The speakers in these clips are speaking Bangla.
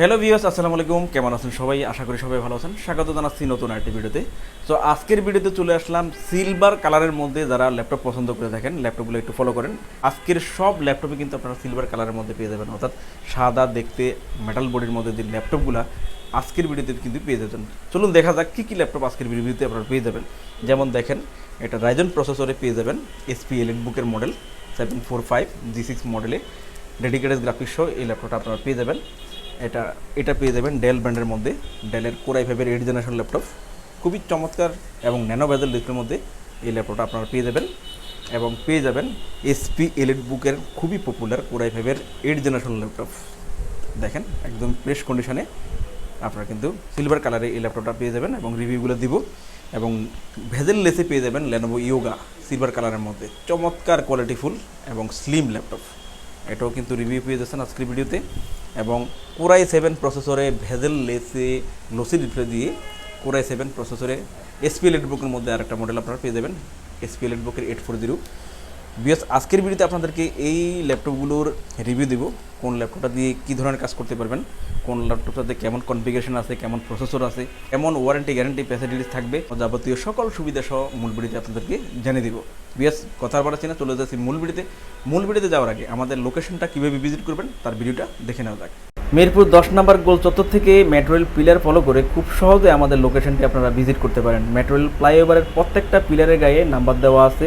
হ্যালো ভিউয়ার্স আসসালামু আলাইকুম। কেমন আছেন সবাই? আশা করি সবাই ভালো আছেন। স্বাগত জানাচ্ছি নতুন আরেকটি ভিডিওতে। তো আজকের ভিডিওতে চলে আসলাম সিলভার কালারের মধ্যে যারা ল্যাপটপ পছন্দ করে থাকেন ল্যাপটপগুলো একটু ফলো করেন। আজকের সব ল্যাপটপে কিন্তু আপনারা সিলভার কালারের মধ্যে পেয়ে যাবেন। অর্থাৎ সাদা দেখতে মেটাল বডির মধ্যে যে ল্যাপটপগুলো আজকের ভিডিওতে কিন্তু পেয়ে যাবেন। চলুন দেখা যাক কী কী ল্যাপটপ আজকের ভিডিওতে আপনারা পেয়ে যাবেন। যেমন দেখেন, এটা রাইজন প্রসেসরে পেয়ে যাবেন এসপি এলিট বুকের model seven four five G six মডেলে ডেডিকেটেড গ্রাফিক্স সহ এই ল্যাপটপটা আপনারা পেয়ে যাবেন। এটা এটা পেয়ে যাবেন ডেল ব্র্যান্ডের মধ্যে। ডেলের কোরাই ফাইভের এইট জেনারেশন ল্যাপটপ খুবই চমৎকার এবং ন্যানো বেজেল ডিসপ্লের মধ্যে এই ল্যাপটপটা আপনারা পেয়ে যাবেন। এবং পেয়ে যাবেন এসপি এলিট বুকের খুবই পপুলার কোরাই ফাইভের এইট জেনারেশন ল্যাপটপ দেখেন, একদম ফ্রেশ কন্ডিশনে আপনারা কিন্তু সিলভার কালারে এই ল্যাপটপটা পেয়ে যাবেন এবং রিভিউগুলো দিব। এবং ভেজেল লেসে পেয়ে যাবেন লেনোভো ইয়োগা সিলভার কালারের মধ্যে। চমৎকার কোয়ালিটিফুল এবং স্লিম ল্যাপটপ এটাও কিন্তু রিভিউ পেয়ে যাচ্ছেন আজকের ভিডিওতে। এবং কোরাই সেভেন প্রসেসরে ভেজেল লেসে গ্লোসি ডিসপ্লে দিয়ে কোরাই সেভেন প্রসেসরে এসপি বুকের মধ্যে আরেকটা মডেল আপনারা পেয়ে যাবেন। এসপি বুকের এইট ফোর জিরো বিএস আজকের ভিডিওতে আপনাদেরকে এই ল্যাপটপগুলোর রিভিউ দেব, কোন ল্যাপটপটা দিয়ে কী ধরনের কাজ করতে পারবেন, কোন ল্যাপটপটাতে কেমন কনফিগারেশন আছে, কেমন প্রসেসর আছে, কেমন ওয়ারেন্টি গ্যারান্টি ফ্যাসিলিটিস থাকবে যাবতীয় সকল সুবিধা সহ মূল ভিডিওতে আপনাদেরকে জানিয়ে দিব। বিএস কথা বলাচ্ছি না, চলে যাচ্ছি মূল ভিডিওতে মূল ভিডিওতে যাওয়ার আগে আমাদের লোকেশনটা কীভাবে ভিজিট করবেন, তার ভিডিওটা দেখে নেওয়া যাক। মিরপুর দশ নম্বর গোল চত্বর থেকে মেট্রোয়েল পিলার ফলো করে খুব সহজে আমাদের লোকেশনটি আপনারা ভিজিট করতে পারেন। মেট্রোয়েল ফ্লাইওভারের প্রত্যেকটা পিলারের গায়ে নাম্বার দেওয়া আছে।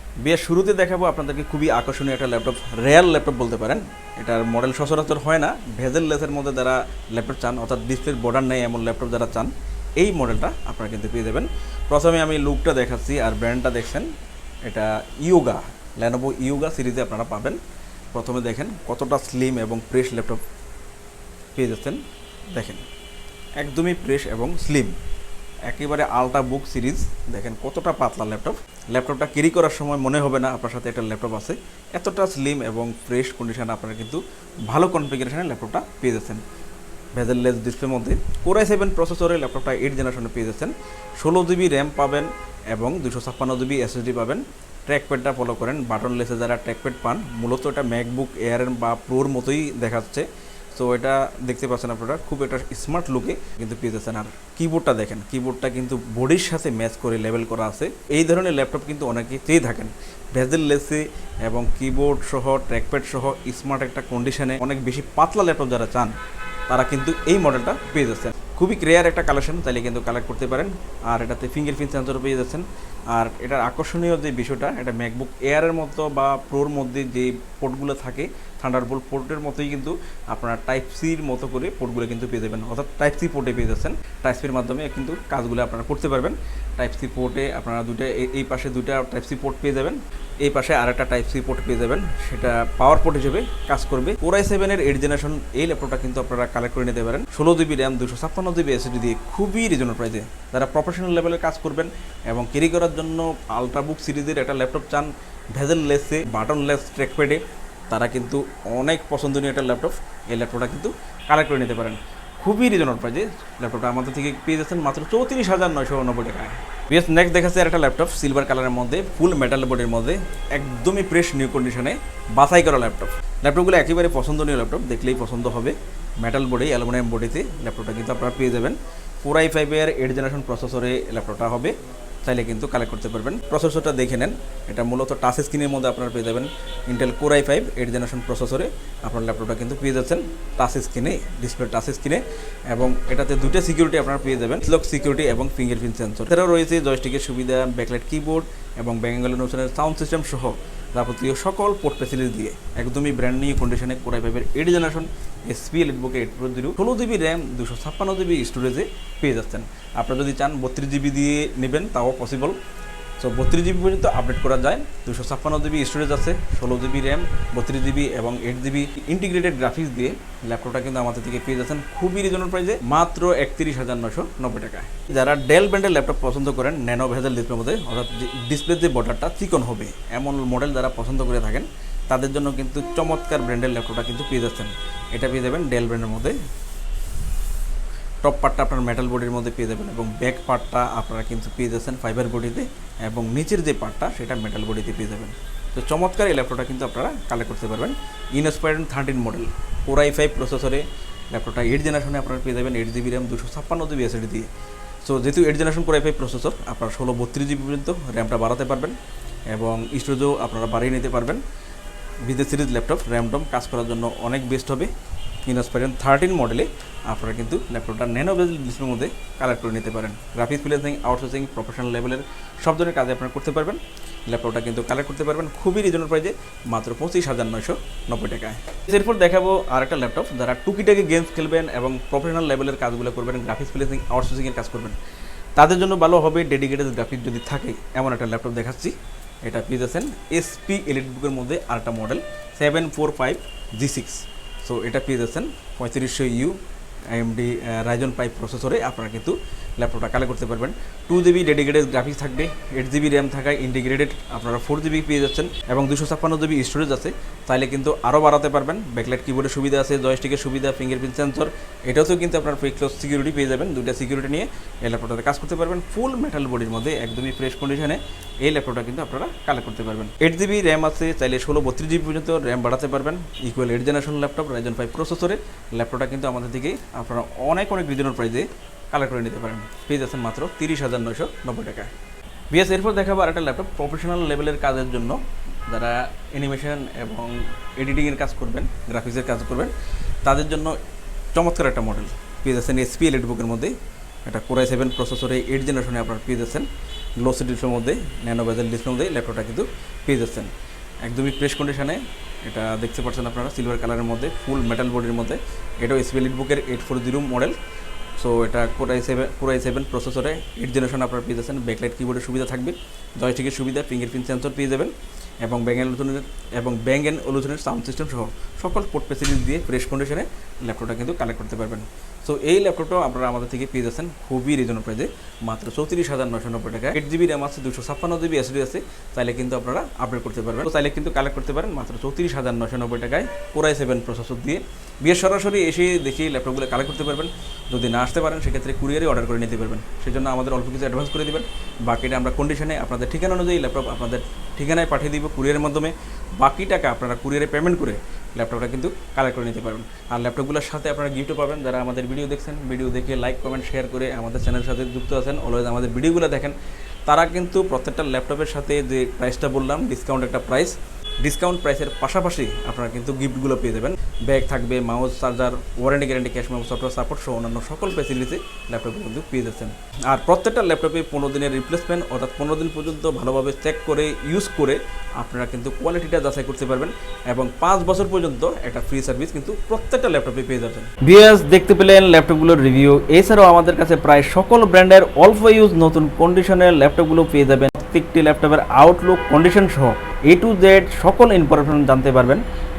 বিয়ের শুরুতে দেখাবো আপনাদেরকে খুবই আকর্ষণীয় একটা ল্যাপটপ, রেয়ার ল্যাপটপ বলতে পারেন। এটার মডেল সচরাচর হয় না, ভেজেল লেসের মধ্যে যারা ল্যাপটপ চান, অর্থাৎ ডিসপ্লের বর্ডার নেই এমন ল্যাপটপ যারা চান, এই মডেলটা আপনারা কিন্তু পেয়ে যাবেন। প্রথমে আমি লুকটা দেখাচ্ছি আর ব্র্যান্ডটা দেখছেন, এটা ইয়োগা ল্যানোভো ইয়োগা সিরিজে আপনারা পাবেন। প্রথমে দেখেন কতটা স্লিম এবং ফ্রেশ ল্যাপটপ পেয়ে যাচ্ছেন। দেখেন, একদমই ফ্রেশ এবং স্লিম একেবারে আলট্রা বুক সিরিজ দেখেন কতটা পাতলা ল্যাপটপ ল্যাপটপটা ক্যারি করার সময় মনে হবে না, আপনার সাথে একটা ল্যাপটপ আছে। এতটা স্লিম এবং ফ্রেশ কন্ডিশনে আপনারা কিন্তু ভালো কনফিগারেশনের ল্যাপটপটা পেয়ে যাচ্ছেন। ভেজেললেস ডিসপ্লের মধ্যে কোরাই সেভেন প্রসেসরে ল্যাপটপটা এইট জেনারেশনে পেয়ে যাচ্ছেন। ষোলো জিবি র্যাম পাবেন এবং দুশো ছাপ্পান্ন জিবি এসএসডি পাবেন। ট্র্যাকপ্যাডটা ফলো করেন। বাটন লেসে যারা ট্র্যাকপ্যাড পান, মূলত এটা ম্যাকবুক এয়ার বা প্রোর মতোই দেখাচ্ছে। সো এটা দেখতে পাচ্ছেন আপনারা, খুব একটা স্মার্ট লুকে কিন্তু পেয়ে যাচ্ছেন। আর কিবোর্ডটা দেখেন কিবোর্ডটা কিন্তু বডির সাথে ম্যাচ করে লেভেল করা আছে। এই ধরনের ল্যাপটপ কিন্তু অনেকে চেয়ে থাকেন ভেজেল লেসে এবং কিবোর্ড সহ ট্র্যাকপ্যাড সহ স্মার্ট একটা কন্ডিশনে অনেক বেশি পাতলা ল্যাপটপ যারা চান, তারা কিন্তু এই মডেলটা পেয়ে যাচ্ছেন। খুবই ক্রেয়ার একটা কালেকশন চাইলে কিন্তু কালেক্ট করতে পারেন। আর এটাতে ফিঙ্গারপ্রিন্ট সেন্সরও পেয়ে যাচ্ছেন। আর এটার আকর্ষণীয় যে বিষয়টা, এটা ম্যাকবুক এয়ারের মতো বা প্রোর মধ্যে যে পোর্টগুলো থাকে থান্ডারবোল্ট পোর্টের মতোই কিন্তু আপনারা টাইপ সির মতো করে পোর্টগুলো কিন্তু পেয়ে যাবেন। অর্থাৎ টাইপ সি পোর্টে পেয়ে যাচ্ছেন। টাইপ সির মাধ্যমে কিন্তু কাজগুলো আপনারা করতে পারবেন। টাইপ সি পোর্টে আপনারা দুটো এই- পাশে দুইটা টাইপ সি পোর্ট পেয়ে যাবেন। এই পাশে আরেকটা টাইপ সি পোর্ট পেয়ে যাবেন। সেটা পাওয়ার পোর্ট হিসেবে কাজ করবে। কোরাই সেভেনের এইট জেনারেশন এই ল্যাপটপটা কিন্তু আপনারা কালেক্ট করে নিতে পারেন। ষোলো জিবি র্যাম দুশো ছাপ্পান্ন জিবি এসএসডি দিয়ে খুবই রিজনেবল প্রাইসে যারা প্রফেশনাল লেভেলের কাজ করবেন এবং ক্যারি করার জন্য আলট্রাবুক সিরিজের একটা ল্যাপটপ চান ভেজেল লেসে বাটন লেস ট্র্যাকপ্যাডে তারা কিন্তু অনেক পছন্দনীয় একটা ল্যাপটপ। এই ল্যাপটপটা কিন্তু কালেক্ট করে নিতে পারেন। খুবই রিজনেবল প্রাইসে ল্যাপটপটা আমাদের থেকে পেয়ে যাচ্ছেন মাত্র চৌত্রিশ হাজার নয়শো নব্বই টাকায়। বিএস নেক্সট দেখাচ্ছে একটা ল্যাপটপ সিলভার কালারের মধ্যে ফুল মেটাল বোর্ডের মধ্যে, একদমই ফ্রেশ নিউ কন্ডিশনে বাছাই করা ল্যাপটপ। ল্যাপটপগুলো একেবারে পছন্দনীয় ল্যাপটপ, দেখলেই পছন্দ হবে। মেটাল বোর্ডে অ্যালুমিনিয়াম বডিতে ল্যাপটপটা কিন্তু আপনারা পেয়ে যাবেন। ফোর আই ফাইভ ফাইভের এইট জেনারেশন প্রসেসরে ল্যাপটপটা হবে। চাইলে কিন্তু কালেক্ট করতে পারবেন। প্রসেসরটা দেখে নেন। এটা মূলত টাচ স্ক্রিনের মধ্যে আপনারা পেয়ে যাবেন Intel core I five eight generation প্রসেসরে আপনার ল্যাপটপটা কিন্তু পেয়ে যাচ্ছেন টাচ স্ক্রিনে ডিসপ্লে টাচ স্ক্রিনে এবং এটাতে দুটো সিকিউরিটি আপনারা পেয়ে যাবেন লক সিকিউরিটি এবং ফিঙ্গারপ্রিন্ট সেন্সর এছাড়াও রয়েছে জয়স্টিকের সুবিধা ব্যাকলাইট কিবোর্ড এবং ব্যাঙ্গালোর নোশনের সাউন্ড সিস্টেম সহ। যাবতীয় সকল পোর্ট ফেসিলিটি দিয়ে একদমই ব্র্যান্ড নিউ কন্ডিশনে কোরাই ফাইভের এইট জেনারেশন এসপিএল এলিটবুকে এইট প্রো জিরো ষোলো জিবি র্যাম দুশো ছাপ্পান্ন জিবি স্টোরেজে পেয়ে যাচ্ছেন। আপনারা যদি চান বত্রিশ জিবি দিয়ে নেবেন, তাও পসিবল সো বত্রিশ জিবি পর্যন্ত আপডেট করা যায়। দুশো ছাপ্পান্ন জিবি স্টোরেজ আছে, ষোলো জিবি র্যাম বত্রিশ জিবি এবং এইট জিবি ইন্টিগ্রেটেড গ্রাফিক্স দিয়ে ল্যাপটপটা কিন্তু আমাদের থেকে পেয়ে যাচ্ছেন খুবই রিজনেবল প্রাইসে মাত্র একত্রিশ হাজার নশো নব্বই টাকায় যারা ডেল ব্র্যান্ডের ল্যাপটপ পছন্দ করেন ন্যানো ভেজাল ডিসপ্লের মধ্যে অর্থাৎ ডিসপ্লের যে বর্ডারটা চিকন হবে, এমন মডেল যারা পছন্দ করে থাকেন, তাদের জন্য কিন্তু চমৎকার ব্র্যান্ডের ল্যাপটপটা কিন্তু পেয়ে যাচ্ছেন। এটা পেয়ে যাবেন ডেল ব্র্যান্ডের মধ্যে টপ পার্টটা আপনার মেটাল বডির মধ্যে পেয়ে যাবেন এবং ব্যাক পার্টটা আপনারা কিন্তু পেয়ে যাচ্ছেন ফাইবার বডিতে এবং নিচের যে পার্টটা সেটা মেটাল বডিতে পেয়ে যাবেন। তো চমৎকার এই ল্যাপটপটা কিন্তু আপনারা কালেক্ট করতে পারবেন। Inspiron thirteen model four I five প্রসেসরে ল্যাপটপটা এইট জেনারেশনে আপনারা পেয়ে যাবেন এইট জিবি র্যাম দুশো ছাপ্পান্ন জিবি এসএডি দিয়ে সো যেহেতু eight generation core I five processor আপনারা ষোলো বত্রিশ জিবি পর্যন্ত র্যামটা বাড়াতে পারবেন এবং স্টোরেজও আপনারা বাড়িয়ে নিতে পারবেন। বিদেশ সিরিজ ল্যাপটপ র্যামডম কাজ করার জন্য অনেক বেস্ট হবে। ইনস্পাইরেন থার্টিন মডেলে আপনারা কিন্তু ল্যাপটপটা ন্যানো বেজেল ডিসপ্লের মধ্যে কালেক্ট করে নিতে পারেন। গ্রাফিক্স প্লেসিং আউটসোর্সিং প্রফেশনাল লেভেলের সব ধরনের কাজে আপনারা করতে পারবেন। ল্যাপটপটা কিন্তু কালেক্ট করতে পারবেন খুবই রিজনেবল প্রাইজে মাত্র পঁচিশ হাজার নয়শো নব্বই টাকায়। এরপর দেখাবো আর একটা ল্যাপটপ, যারা টুকিটাকি গেমস খেলবেন এবং প্রফেশনাল লেভেলের কাজগুলো করবেন গ্রাফিক্স প্লেসিং আউটসোর্সিংয়ের কাজ করবেন। তাদের জন্য ভালো হবে ডেডিকেটেড গ্রাফিক্স যদি থাকে, এমন একটা ল্যাপটপ দেখাচ্ছি। এটা পেয়ে যাচ্ছেন এসপি এলিট বুকের মধ্যে আরেকটা model seven four five G six so এটা পেয়ে যাচ্ছেন পঁয়ত্রিশশো ইউ এমডি রাইজন পাইপ প্রসেসরে। আপনারা কিন্তু ল্যাপটপটা কালেক্ট করতে পারবেন। টু জিবি ডেডিকেটেড গ্রাফিক্স থাকবে এইট জিবি র্যাম থাকায় ইন্টিগ্রেটেড আপনারা ফোর জিবি পেয়ে যাচ্ছেন এবং দুশো ছাপ্পান্ন জিবি স্টোরেজ আছে। চাইলে কিন্তু আরও বাড়াতে পারবেন। ব্যাকলাইট কিবোর্ডের সুবিধা আছে জয়স্টিকের সুবিধা ফিঙ্গারপ্রিন্ট সেন্সর এটাতেও কিন্তু আপনার ক্লোজ সিকিউরিটি পেয়ে যাবেন। দুইটা সিকিউরিটি নিয়ে এই ল্যাপটপটাতে কাজ করতে পারবেন। ফুল মেটাল বডির মধ্যে একদমই ফ্রেশ কন্ডিশনে এই ল্যাপটপটা কিন্তু আপনারা কালেক্ট করতে পারবেন। এইট জিবি র্যাম আছে চাইলে ষোলো বত্রিশ জিবি পর্যন্ত র্যাম বাড়াতে পারবেন। Equal eight generation laptop Ryzen five প্রসেসরে ল্যাপটপটা কিন্তু আমাদের থেকে আপনারা অনেক অনেক রিজনেবল প্রাইসে কালেক্ট করে নিতে পারেন। পেয়ে যাচ্ছেন মাত্র তিরিশ হাজার নয়শো নব্বই টাকায়। বিএস, এরপর দেখাবো আরেকটা ল্যাপটপ প্রফেশনাল লেভেলের কাজের জন্য। যারা অ্যানিমেশন এবং এডিটিংয়ের কাজ করবেন গ্রাফিক্সের কাজ করবেন, তাদের জন্য চমৎকার একটা মডেল পেয়ে যাচ্ছেন এসপি এলিট বুকের মধ্যে একটা কোরাই সেভেন প্রসেসরে এইট জেনারেশনে আপনারা পেয়ে যাচ্ছেন গ্লোসি ডিসপ্লের মধ্যে ন্যানো বেজেল ডিসপ্লের মধ্যে ল্যাপটপটা কিন্তু পেয়ে যাচ্ছেন একদমই ফ্রেশ কন্ডিশনে এটা দেখতে পাচ্ছেন আপনারা সিলভার কালারের মধ্যে ফুল মেটাল বডির মধ্যে। এটাও এসপি এলিট বুকের eight four zero model so এটা core i seven core i seven প্রসেসরে এইট জেনারেশন আপনার পেয়ে যাচ্ছেন। ব্যাকলাইট কিবোর্ডের সুবিধা থাকবে। জয়স্টিকের সুবিধা ফিঙ্গারপ্রিন্ট সেন্সর পেয়ে যাবেন এবং ব্যাঙ্গ অ্যান্ড এবং ব্যাঙ্গেন অ্যান্ড সাউন্ড সিস্টেম সহ সকল পোর্ট ফেসিলিটি দিয়ে ফ্রেশ কন্ডিশনে ল্যাপটপটা কিন্তু কালেক্ট করতে পারবেন। সো এই ল্যাপটপটাও আপনারা আমাদের থেকে পেয়ে যাচ্ছেন। খুবই রিজনেবল প্রাইসে মাত্র চৌত্রিশ হাজার নশো নব্বই টাকা এইট জিবি র্যাম আছে দুশো ছাপ্পান্ন জিবি এসডি আছে। চাইলে কিন্তু আপনারা আপডেট করতে পারবেন। তো চাইলে কিন্তু কালেক্ট করতে পারেন। মাত্র চৌত্রিশ হাজার নশো নব্বই টাকায় কোরাই সেভেন প্রসেসর দিয়ে। বিয়ের সরাসরি এসে দেখে ল্যাপটপগুলো কালেক্ট করতে পারবেন। যদি না আসতে পারেন, সেক্ষেত্রে কুরিয়ারে অর্ডার করে নিতে পারবেন। সেজন্য আমাদের অল্প কিছু অ্যাডভান্স করে দেবেন। বাকিটা আমরা কন্ডিশনে আপনাদের ঠিকানা অনুযায়ী ল্যাপটপ আপনাদের ঠিকানায় পাঠিয়ে দিব কুরিয়ারের মাধ্যমে। বাকি টাকা আপনারা কুরিয়ারে পেমেন্ট করে ল্যাপটপটা কিন্তু কালেক্ট করে নিতে পারবেন। আর ল্যাপটপগুলোর সাথে আপনারা গিফটও পাবেন। যারা আমাদের ভিডিও দেখছেন ভিডিও দেখে লাইক কমেন্ট শেয়ার করে আমাদের চ্যানেলের সাথে যুক্ত আছেন অলওয়েজ আমাদের ভিডিওগুলো দেখেন। তারা কিন্তু প্রত্যেকটা ল্যাপটপের সাথে যে প্রাইসটা বললাম ডিসকাউন্ট একটা প্রাইস ডিসকাউন্ট প্রাইসের পাশাপাশি আপনারা কিন্তু গিফটগুলো পেয়ে যাবেন। ব্যাগ থাকবে mouse charger warranty guarantee cash memo software support সহ অন্যান্য সকল ফেসিলিটি ল্যাপটপে কিন্তু পেয়ে যাচ্ছেন। আর প্রত্যেকটা ল্যাপটপে পনেরো দিনের রিপ্লেসমেন্ট অর্থাৎ পনেরো দিন পর্যন্ত ভালোভাবে চেক করে ইউজ করে আপনারা কিন্তু কোয়ালিটিটা যাচাই করতে পারবেন এবং পাঁচ বছর পর্যন্ত একটা ফ্রি সার্ভিস কিন্তু প্রত্যেকটা ল্যাপটপে পেয়ে যাচ্ছেন। বিএস দেখতে পেলেন ল্যাপটপগুলোর রিভিউ এছাড়াও আমাদের কাছে প্রায় সকল ব্র্যান্ডের অল্প ইউজ নতুন কন্ডিশনের ল্যাপটপগুলো পেয়ে যাবেন। প্রত্যেকটি ল্যাপটপের আউটলুক কন্ডিশন সহ এ টু জেড সকল ইনফরমেশন জানতে পারবেন।